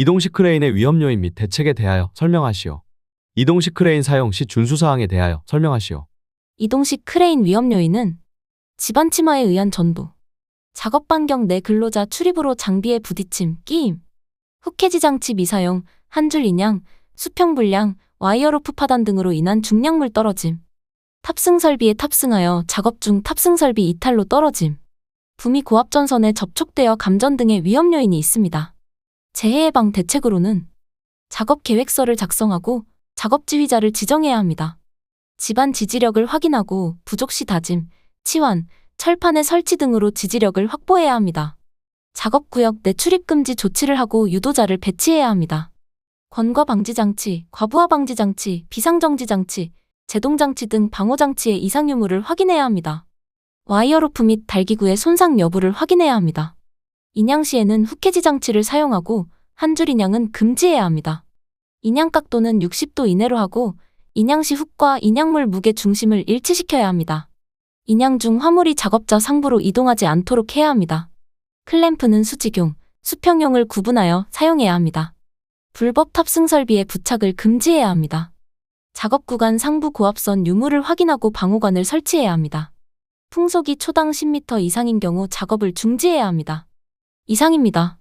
이동식 크레인의 위험 요인 및 대책에 대하여 설명하시오. 이동식 크레인 사용 시 준수 사항에 대하여 설명하시오. 이동식 크레인 위험 요인은 집안 침하에 의한 전부, 작업 반경 내 근로자 출입으로 장비에 부딪힘, 끼임, 훅해지 장치 미사용, 한 줄 인양, 수평 불량, 와이어로프 파단 등으로 인한 중량물 떨어짐, 탑승 설비에 탑승하여 작업 중 탑승 설비 이탈로 떨어짐, 부미 고압 전선에 접촉되어 감전 등의 위험 요인이 있습니다. 재해 예방 대책으로는 작업 계획서를 작성하고 작업 지휘자를 지정해야 합니다. 집안 지지력을 확인하고 부족 시 다짐, 치환, 철판의 설치 등으로 지지력을 확보해야 합니다. 작업 구역 내 출입 금지 조치를 하고 유도자를 배치해야 합니다. 권과 방지 장치, 과부하 방지 장치, 비상 정지 장치, 제동 장치 등 방호 장치의 이상 유무를 확인해야 합니다. 와이어로프 및 달기구의 손상 여부를 확인해야 합니다. 인양 시에는 훅해지 장치를 사용하고 한 줄 인양은 금지해야 합니다. 인양 각도는 60도 이내로 하고 인양 시 훅과 인양물 무게 중심을 일치시켜야 합니다. 인양 중 화물이 작업자 상부로 이동하지 않도록 해야 합니다. 클램프는 수직용, 수평용을 구분하여 사용해야 합니다. 불법 탑승 설비의 부착을 금지해야 합니다. 작업 구간 상부 고압선 유무를 확인하고 방호관을 설치해야 합니다. 풍속이 초당 10m 이상인 경우 작업을 중지해야 합니다. 이상입니다.